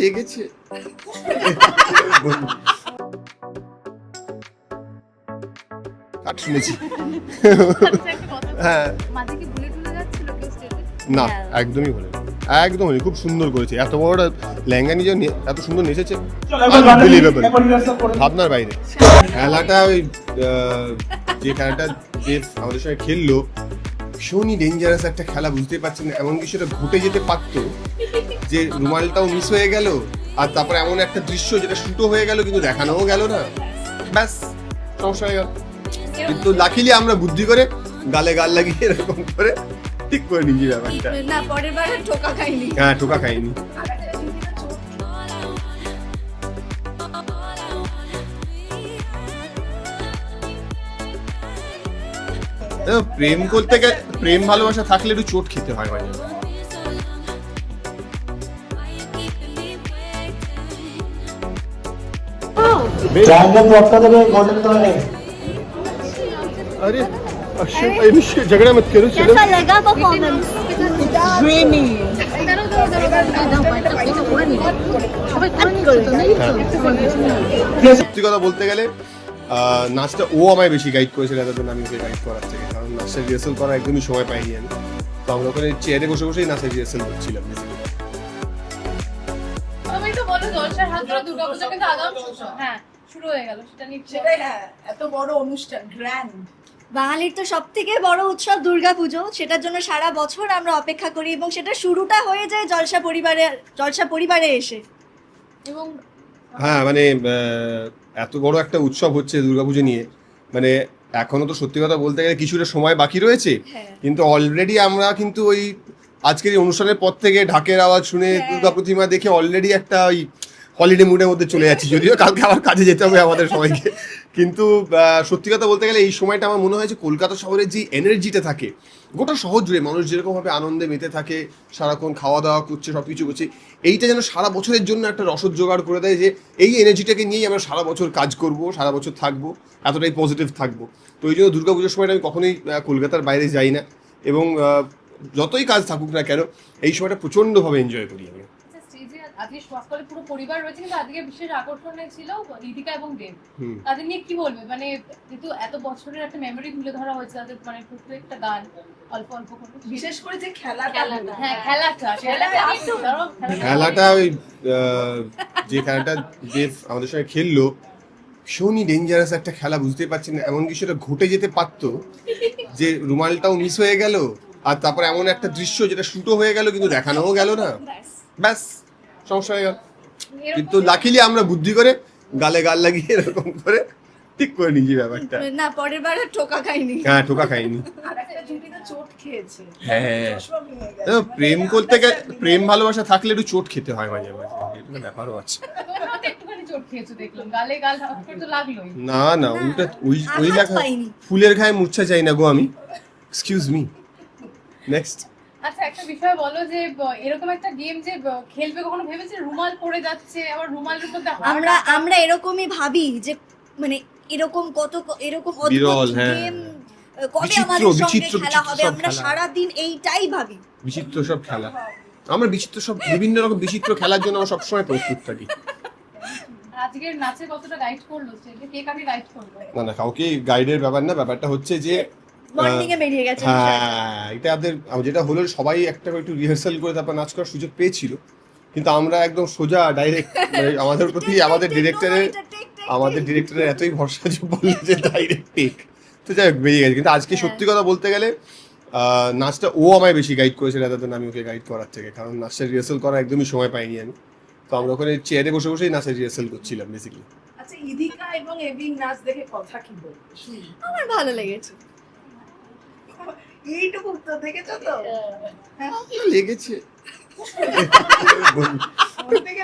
লেগেছে। কাট শুনেছি। আচ্ছা। হ্যাঁ ভুলে না একদমই বলে একদম খুব সুন্দর করেছে। এত বড় লেহেঙ্গা নিজে এত সুন্দর নেচেছে. ভাবনার বাইরে। খেলাটা ওই যে খেলাটা যে আমাদের সঙ্গে খেললো ভীষণই ডেঞ্জারাস একটা খেলা বুঝতে পারছেন এমন কিছু সেটা ঘটে যেতে পারতো যে রুমালটাও মিস হয়ে গেল আর তারপরে এমন একটা দৃশ্য যেটা শুটো হয়ে গেল কিন্তু দেখানোও গেল না। ব্যাস সমস্যা হয়ে গেল। কিন্তু লাকিলি আমরা বুদ্ধি করে গালে গাল লাগিয়ে এরকম করে ঠিক করে নিয়েছি ব্যাপারটা। না পরের বার ঠোকা খাইনি। হ্যাঁ ঠোকা খাইনি। প্রেম করতে গেলে প্রেম ভালোবাসা থাকলে একটু চোট খেতে হয় মাঝে মাঝে। जाएंगे तो आपका तो गोल्डन कलर है अरे अश्विन भाई मुझसे झगड़ा मत करो चलो कैसा लगा परफॉर्मेंस সত্যি কথা বলতে গেলে আহ, নাচটা ও আমায় বেশি গাইড করেছে রাদার দেন আমি ওকে গাইড করার থেকে কারণ নাচের রিহার্সাল করার একদমই সময় পাইনি আমি। তো আমরা ওখানে চেয়ারে বসে বসেই নাচের রিহার্সাল করছিলাম শুরু হ্যাঁ হয়ে গেল সেটা সেটাই হ্যাঁ এত বড় অনুষ্ঠান গ্র্যান্ড বাঙালির তো সব থেকে বড় উৎসব দুর্গাপুজো সেটার জন্য সারা বছর আমরা অপেক্ষা করি এবং সেটা শুরুটা হয়ে যায় জলসা পরিবারে জলসা পরিবারে এসে। এবং হ্যাঁ মানে এত বড় একটা উৎসব হচ্ছে দুর্গাপুজো নিয়ে মানে এখনও তো সত্যি কথা বলতে গেলে কিছুটা সময় বাকি রয়েছে হ্যাঁ। কিন্তু অলরেডি আমরা কিন্তু ওই আজকের এই অনুষ্ঠানের পর থেকে ঢাকের আওয়াজ শুনে হ্যাঁ। দুর্গা প্রতিমা দেখে অলরেডি একটা ওই হলিডে মুডের মধ্যে চলে যাচ্ছি। যদিও কালকে আবার কাজে যেতে হবে আমাদের সবাইকে। কিন্তু সত্যি কথা বলতে গেলে এই সময়টা আমার মনে হয় যে কলকাতা শহরের যে এনার্জিটা থাকে, গোটা শহর জুড়ে মানুষ যেরকমভাবে আনন্দে মেতে থাকে, সারাক্ষণ খাওয়া দাওয়া করছে সব কিছু করছে, এইটা যেন সারা বছরের জন্য একটা রসদ জোগাড় করে দেয় যে এই এনার্জিটাকে নিয়েই আমরা সারা বছর কাজ করব, সারা বছর থাকব, এতটাই পজিটিভ থাকব। তো এই জন্য দুর্গাপুজোর সময়টা আমি কখনোই কলকাতার বাইরে যাই না। এবং যতই কাজ থাকুক না কেন, এই সময়টা প্রচণ্ডভাবে এনজয় করি আমি। আজকে শ্বাসকলে পুরো পরিবার রয়েছে কিন্তু আজকে বিশেষ আকর্ষণে ছিল রিতিকা এবং দেব। তাদের নিয়ে কি বলবে? মানে যেহেতু এত বছরের একটা মেমরি তুলে ধরা হয়েছে তাদের মানে প্রত্যেকটা গান অল্প অল্প করে। বিশেষ করে যে খেলাটা। খেলাটা হ্যাঁ খেলাটা খেলাটা ওই যে খেলাটা যে আমাদের সঙ্গে খেললো ভীষণই ডেঞ্জারাস একটা খেলা বুঝতেই পারছেন না এমনকি সেটা ঘটে যেতে পারতো যে রুমালটাও মিস হয়ে গেল আর তারপরে এমন একটা দৃশ্য যেটা শুটো হয়ে গেল কিন্তু দেখানোও গেল না। ব্যাস। সমস্যা হয়ে গেল। কিন্তু লাকিলি আমরা বুদ্ধি করে গালে গাল লাগিয়ে এরকম করে ঠিক করে নিয়েছি ব্যাপারটা। না পরের বার ঠোকা খাইনি। হ্যাঁ টোকা খাইনি। আর একটা জুটিতে চোট খেয়েছে। হ্যাঁ চশমা ভেঙে গেছে। দেখো, প্রেম করতে গেলে প্রেম ভালোবাসা থাকলে একটু চোট খেতে হয় মাঝে মাঝে। এটা ব্যাপারও আছে। না না ওইটা ওই ওই লেখা ফুলের গায়ে মূর্ছা চাই না গো আমি। এক্সকিউজ মি নেক্সট আচ্ছা একটা বিষয় বলো যে এরকম একটা গেম যে খেলবে কখনো ভেবেছে? রুমাল পড়ে যাচ্ছে আবার রুমালের heart আমরা আমরা এরকমই ভাবি যে মানে এরকম কত এরকম অদ্ভুত হ্যাঁ। গেম কবে আমাদের সঙ্গে খেলা হবে? আমরা খেলা। সারা দিন এইটাই ভাবি। বিচিত্র সব খেলা। আমরা বিচিত্র সব বিভিন্ন রকম বিচিত্র খেলার জন্য আমরা সবসময় প্রস্তুত থাকি। আজকের নাচে কতটা গাইড করল? কে কাকে গাইড করল? না না কাউকে গাইডের ব্যাপার না। ব্যাপারটা হচ্ছে যে মর্নিং এ বেরিয়ে গেছে হ্যাঁ এটা আমাদের যেটা হলো সবাই একটা করে একটু রিহার্সাল করে তারপর নাচ করার সুযোগ পেয়েছিল। কিন্তু আমরা একদম সোজা ডাইরেক্ট আমাদের প্রতি আমাদের ডিরেক্টরের আমাদের ডিরেক্টরের এতই ভরসা যে বলল যে ডাইরেক্ট টেক তো যাই হোক বেরিয়ে গেছে। কিন্তু আজকে সত্যি কথা বলতে গেলে নাচটা ও আমায় বেশি গাইড করেছে রাদার দেন আমি ওকে গাইড করার থেকে। কারণ নাচটা রিহার্সাল করার একদমই সময় পাইনি আমি। তো আমরা ওখানে চেয়ারে বসে বসেই নাচের রিহার্সাল করছিলাম বেসিক্যালি আচ্ছা ইদিকা এবং এভিন নাচ দেখে কথা কি বলব? আমার ভালো লেগেছে। এইটুকু দেখেছ তো? লেগেছে। মন মানে?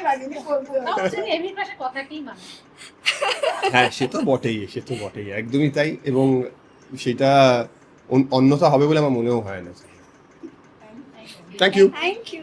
হ্যাঁ সে তো বটেই সে তো বটেই একদমই তাই। এবং সেটা অন- অন্যথা হবে বলে আমার মনেও হয় না। Thank you thank you